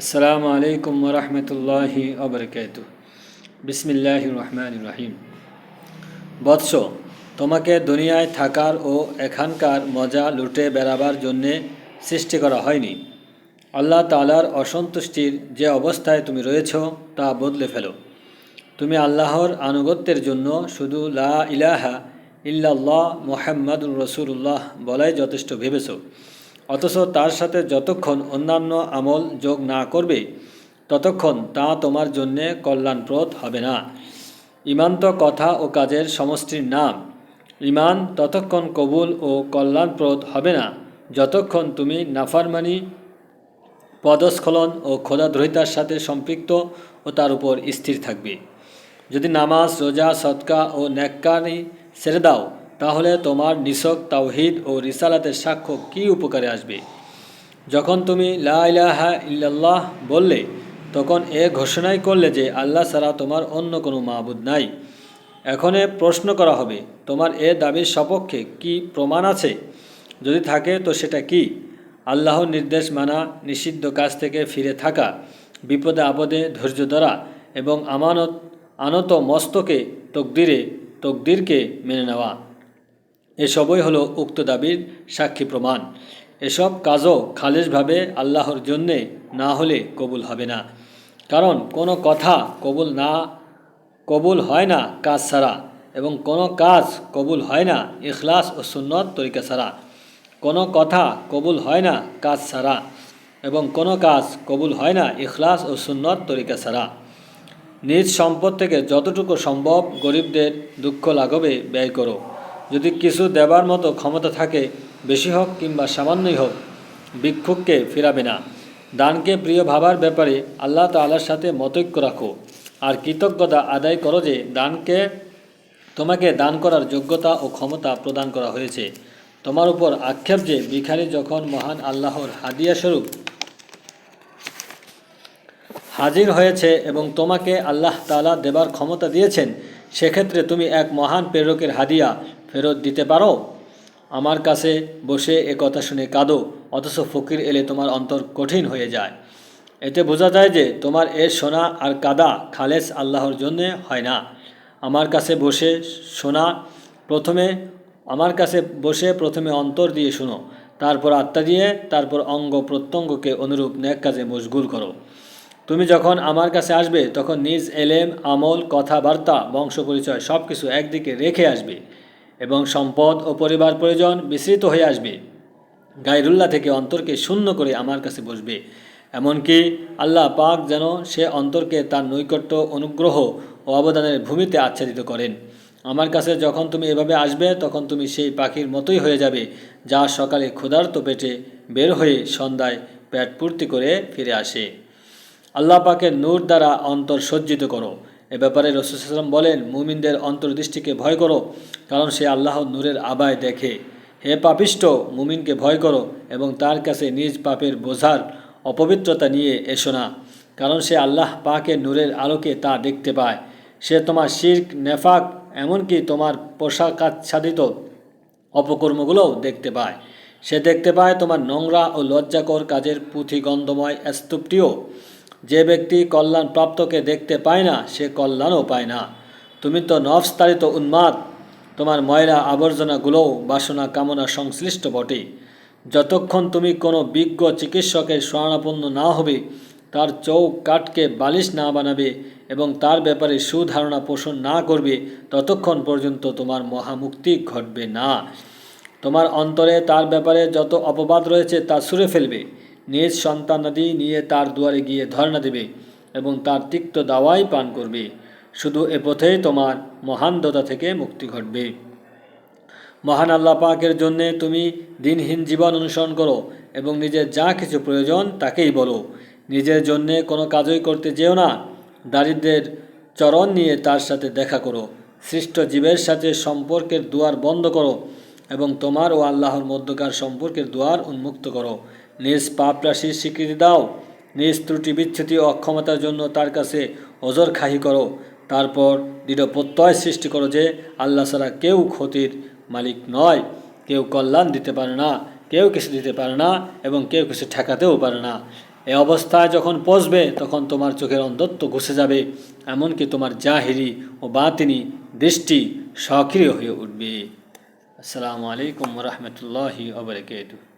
আসসালামু আলাইকুম রহমতুল্লাহি অবরকাত বিসমিল্লাহ রহমান রহিম বৎস, তোমাকে দুনিয়ায় থাকার ও এখানকার মজা লুটে বেড়াবার জন্যে সৃষ্টি করা হয়নি। আল্লাহ তালার অসন্তুষ্টির যে অবস্থায় তুমি রয়েছ, তা বদলে ফেলো। তুমি আল্লাহর আনুগত্যের জন্য শুধু লা ইলাহা ইল্লাল্লাহ মোহাম্মদুর রসুল্লাহ বলাই যথেষ্ট ভেবেছ। অথচ তার সাথে যতক্ষণ অন্যান্য আমল যোগ না করবে, ততক্ষণ তা তোমার জন্যে কল্যাণপ্রদ হবে না। ইমান তো কথা ও কাজের সমষ্টির নাম। ইমান ততক্ষণ কবুল ও কল্যাণপ্রদ হবে না, যতক্ষণ তুমি নাফারমানি, পদস্খলন ও খোদাদ্রোহিতার সাথে সম্পৃক্ত ও তার উপর স্থির থাকবে। যদি নামাজ, রোজা সৎকা ও ন্যাক্কানি ছেড়ে দাও তাহলে তোমার নিছক তাওহিদ ও রিসালাতের সাক্ষ্য কী উপকারে আসবে? যখন তুমি লা ইলাহা ইল্লাল্লাহ বললে, তখন এ ঘোষণাই করলে যে আল্লাহ ছাড়া তোমার অন্য কোনো মাহবুদ নাই। এখন প্রশ্ন করা হবে, তোমার এ দাবির সপক্ষে কি প্রমাণ আছে? যদি থাকে, তো সেটা কি? আল্লাহর নির্দেশ মানা, নিষিদ্ধ কাজ থেকে ফিরে থাকা, বিপদে আপদে ধৈর্য ধরা এবং আমানত, আনত মস্তকে তকদিরে, তকদিরকে মেনে নেওয়া। এসবই হলো উক্ত দাবির সাক্ষী প্রমাণ। এসব কাজও খালেজভাবে আল্লাহর জন্যে না হলে কবুল হবে না। কারণ কোনো কথা কবুল না, কবুল হয় না কাজ ছাড়া এবং কোনো কাজ কবুল হয় না ইখলাস ও সুন্নত তরিকা ছাড়া। কোনো কথা কবুল হয় না কাজ ছাড়া এবং কোনো কাজ কবুল হয় না ইখলাস ও সুন্নত তরিকা ছাড়া। নিজ সম্পদ থেকে যতটুকু সম্ভব গরিবদের দুঃখ লাঘবে ব্যয় করো। যদি কিছু দেবার মতো ক্ষমতা থাকে, বেশি হোক কিংবা সামান্যই হোক, ভিক্ষুককে ফিরাবে না। দানকে প্রিয় ভাবার ব্যাপারে আল্লাহ তাল্লার সাথে মতৈক্য রাখো। আর কৃতজ্ঞতা আদায় করো যে দানকে, তোমাকে দান করার যোগ্যতা ও ক্ষমতা প্রদান করা হয়েছে। তোমার উপর আক্ষেপ যে ভিখারি যখন মহান আল্লাহর হাদিয়া স্বরূপ হাজির হয়েছে এবং তোমাকে আল্লাহ তালা দেবার ক্ষমতা দিয়েছেন, সেক্ষেত্রে তুমি এক মহান প্রেরকের হাদিয়া ফেরত দিতে পারো? আমার কাছে বসে এ কথা শুনে কাঁদো, অথচ ফকির এলে তোমার অন্তর কঠিন হয়ে যায়। এতে বোঝা যায় যে তোমার এ শোনা আর কাদা খালেস আল্লাহর জন্যে হয় না। আমার কাছে বসে শোনা প্রথমে, আমার কাছে বসে প্রথমে অন্তর দিয়ে শুনো, তারপর আত্মা দিয়ে, তারপর অঙ্গ প্রত্যঙ্গকে অনুরূপ ন্যাক কাজে মশগুল করো। তুমি যখন আমার কাছে আসবে, তখন নিজ এলেম, আমল, কথাবার্তা বংশ পরিচয় সব কিছু একদিকে রেখে আসবে। এবং সম্পদ ও পরিবার প্রয়োজন বিস্তৃত হয়ে আসবে। গাইরুল্লাহ থেকে অন্তরকে শূন্য করে আমার কাছে বসবে। এমনকি আল্লাহ পাক যেন সে অন্তরকে তার নৈকট্য, অনুগ্রহ ও অবদানের ভূমিতে আচ্ছাদিত করেন। আমার কাছে যখন তুমি এভাবে আসবে, তখন তুমি সেই পাখির মতোই হয়ে যাবে, যা সকালে ক্ষুধার্ত পেটে বের হয়ে সন্ধ্যায় পেট পূর্তি করে ফিরে আসে। আল্লাহ পাকের নূর দ্বারা অন্তর সজ্জিত করো। এ ব্যাপারে রসুলাম বলেন, মুমিনদের অন্তর্দৃষ্টিকে ভয় করো। কারণ সে আল্লাহ নূরের আবায় দেখে। হে পাপিষ্ট মুমিনকে ভয় করো এবং তার কাছে নিজ পাপের বোঝার অপবিত্রতা নিয়ে এসো না, কারণ সে আল্লাহ পাকের নূরের আলোকে তা দেখতে পায়। সে তোমার শির্ক, নেফাক, এমনকি তোমার পোশাকাচ্ছাদিত অপকর্মগুলোও দেখতে পায়। সে দেখতে পায় তোমার নোংরা ও লজ্জাকর কাজের পুঁথিগন্ধময় স্তূপটিও। যে ব্যক্তি কল্যাণ প্রাপ্তকে দেখতে পায় না, সে কল্যাণও পায় না। তুমি তো নফস্তারিত উন্মাদ তোমার ময়লা আবর্জনাগুলোও বাসনা কামনা সংশ্লিষ্ট বটে। যতক্ষণ তুমি কোনো বিজ্ঞ চিকিৎসকের স্বর্ণাপন্ন না হবে, তার চৌক কাঠকে বালিশ না বানাবে এবং তার ব্যাপারে সুধারণা পোষণ না করবে, ততক্ষণ পর্যন্ত তোমার মহামুক্তি ঘটবে না। তোমার অন্তরে তার ব্যাপারে যত অপবাদ রয়েছে তা সুরে ফেলবে। নিজ সন্তানাদি নিয়ে তার দুয়ারে গিয়ে ধর্ণা দেবে এবং তার তিক্ত দাওয়াই পান করবে। শুধু এ পথেই তোমার মহান মহানদতা থেকে মুক্তি ঘটবে। মহান আল্লাহ পাকের জন্যে তুমি দিনহীন জীবন অনুসরণ করো এবং নিজের যা কিছু প্রয়োজন তাকেই বলো। নিজের জন্যে কোনো কাজই করতে যেও না। দারিদ্রের চরণ নিয়ে তার সাথে দেখা করো। সৃষ্ট জীবের সাথে সম্পর্কের দুয়ার বন্ধ করো এবং তোমার ও আল্লাহর মধ্যকার সম্পর্কের দুয়ার উন্মুক্ত করো। নিজ পাপ রাশির স্বীকৃতি দাও। নিজ ত্রুটি বিচ্ছুতি অক্ষমতার জন্য তার কাছে অজর খাহি করো। তারপর দৃঢ় প্রত্যয় সৃষ্টি করো যে আল্লাহ ছাড়া কেউ ক্ষতির মালিক নয়। কেউ কল্যাণ দিতে পারে না, কেউ কিছু দিতে পারে না এবং কেউ কিছু ঠেকাতেও পারে না। এ অবস্থায় যখন পচবে, তখন তোমার চোখের অন্ধত্ব ঘুষে যাবে, এমনকি তোমার জাহিরি ও বাতিনি দৃষ্টি সক্রিয় হয়ে উঠবে। আসসালামু আলাইকুম রহমতুল্লাহি আবরকাত